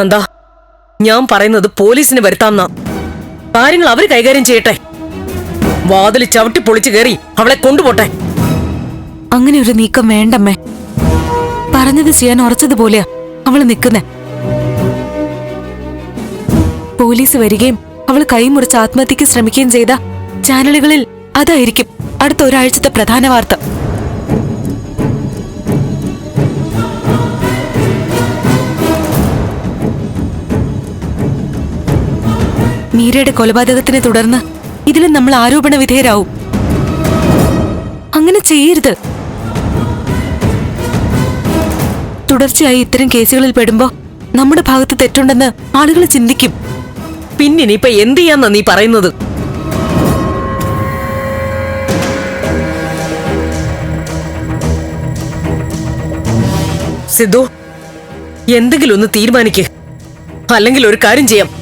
നന്ദ. ഞാൻ പറയുന്നത് പോലീസിന് വരുത്താംന്നാ കാര്യങ്ങൾ അവർ കൈകാര്യം ചെയ്യട്ടെ. വാതിൽ ചവിട്ടി പൊളിച്ചു കയറി അവളെ കൊണ്ടുപോട്ടെ. അങ്ങനെ ഒരു നീക്കം വേണ്ടമ്മേ. പറഞ്ഞത് ചെയ്യാൻ ഉറച്ചതുപോലെയാ അവൾ നിക്കുന്നേ. പോലീസ് വരികയും അവൾ കൈമുറിച്ച് ആത്മഹത്യക്ക് ശ്രമിക്കുകയും ചെയ്ത ചാനലുകളിൽ അതായിരിക്കും അടുത്ത ഒരാഴ്ചത്തെ പ്രധാന വാർത്ത. മീരയുടെ കൊലപാതകത്തിനെ തുടർന്ന് ഇതിലും നമ്മൾ ആരോപണ വിധേയരാവും. അങ്ങനെ ചെയ്യരുത്. തുടർച്ചയായി ഇത്തരം കേസുകളിൽ പെടുമ്പോ നമ്മുടെ ഭാഗത്ത് തെറ്റുണ്ടെന്ന് ആളുകൾ ചിന്തിക്കും. പിന്നെ ഇപ്പൊ എന്ത് ചെയ്യാന്നാ നീ പറയുന്നത്? സിദ്ധു എന്തെങ്കിലും ഒന്ന് തീരുമാനിക്ക്. അല്ലെങ്കിൽ ഒരു കാര്യം ചെയ്യാം.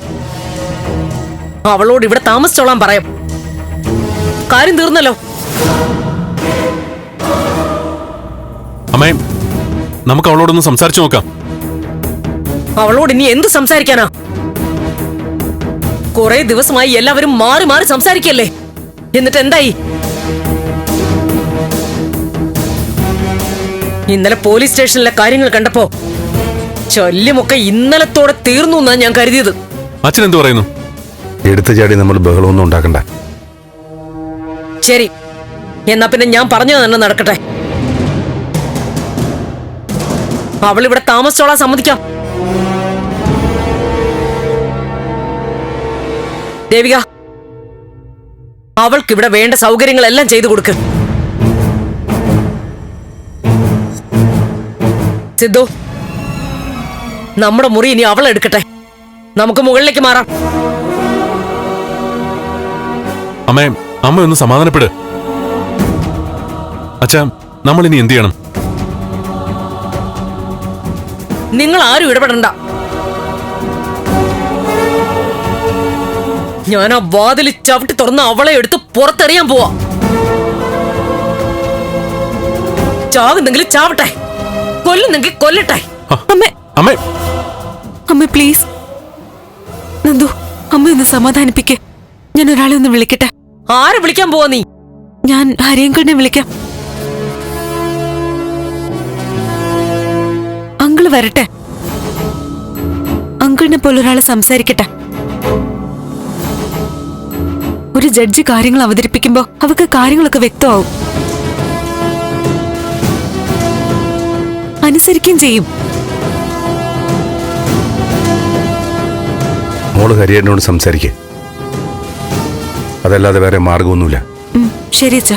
അവളോട് ഇവിടെ താമസിച്ചോളാൻ പറയാം. കാര്യം തീർന്നല്ലോ. അമ്മേ നമുക്ക് അവളോടൊന്ന് സംസാരിച്ചു നോക്കാം. അവളോട് ഇനി എന്ത് സംസാരിക്കാനാ? കുറെ ദിവസമായി എല്ലാവരും മാറി മാറി സംസാരിക്കല്ലേ? എന്നിട്ട് എന്തായി? ഇന്നലെ പോലീസ് സ്റ്റേഷനിലെ കാര്യങ്ങൾ കണ്ടപ്പോ ചൊല്ലുമൊക്കെ ഇന്നലത്തോടെ തീർന്നു എന്നാ ഞാൻ കരുതിയത്. അച്ഛൻ എന്ത് പറയുന്നു? എടുത്തു ചാടി നമ്മൾ ബഹളമൊന്നും ഉണ്ടാക്കണ്ട. ശരി. എന്നാ പിന്നെ ഞാൻ പറഞ്ഞു തന്നെ നടക്കട്ടെ. അവൾ ഇവിടെ താമസിച്ചോളാൻ സമ്മതിക്കാം. ദേവിക അവൾക്ക് ഇവിടെ വേണ്ട സൗകര്യങ്ങളെല്ലാം ചെയ്തു കൊടുക്ക്. സിദ്ധു നമ്മുടെ മുറി ഇനി അവൾ എടുക്കട്ടെ നമുക്ക് മുകളിലേക്ക് മാറാം. അമ്മേ അമ്മ ഒന്ന് സമാധാനപ്പെട്. അച്ഛാ നമ്മൾ ഇനി എന്ത് ചെയ്യണം? നിങ്ങൾ ആരും ഇടപെടണ്ട. ഞാൻ ആ വാതിൽ ചവിട്ടി തുറന്ന് അവളെ എടുത്ത് പുറത്തെറിയാൻ പോവാ. ചാകുന്നെങ്കിൽ ചാവട്ടെ. കൊല്ലുന്നെങ്കിൽ കൊല്ലട്ടെ. അമ്മേ. അമ്മേ. അമ്മ പ്ലീസ്. നന്ദു അമ്മ ഒന്ന് സമാധാനിപ്പിക്കേ. ഞാൻ ഒരാളെ ഒന്ന് വിളിക്കട്ടെ? ആരെ വിളിക്കാൻ പോവാ നീ? ഞാൻ ഹരിയങ്കണ്ണെ വിളിക്കാം. അങ്കിൾ വരട്ടെ. അങ്കിളിനെ പോലെ ഒരാളെ സംസാരിക്കട്ടെ. ഒരു ജഡ്ജി കാര്യങ്ങൾ അവതരിപ്പിക്കുമ്പോ അവർക്ക് കാര്യങ്ങളൊക്കെ വ്യക്തമാവും. അനുസരിക്കുകയും ചെയ്യും. മോൾ ഹരിയനോട് സംസാരിക്കേ. അതല്ലാതെ വേറെ മാർഗമൊന്നുമില്ല ശരി അച്ഛാ.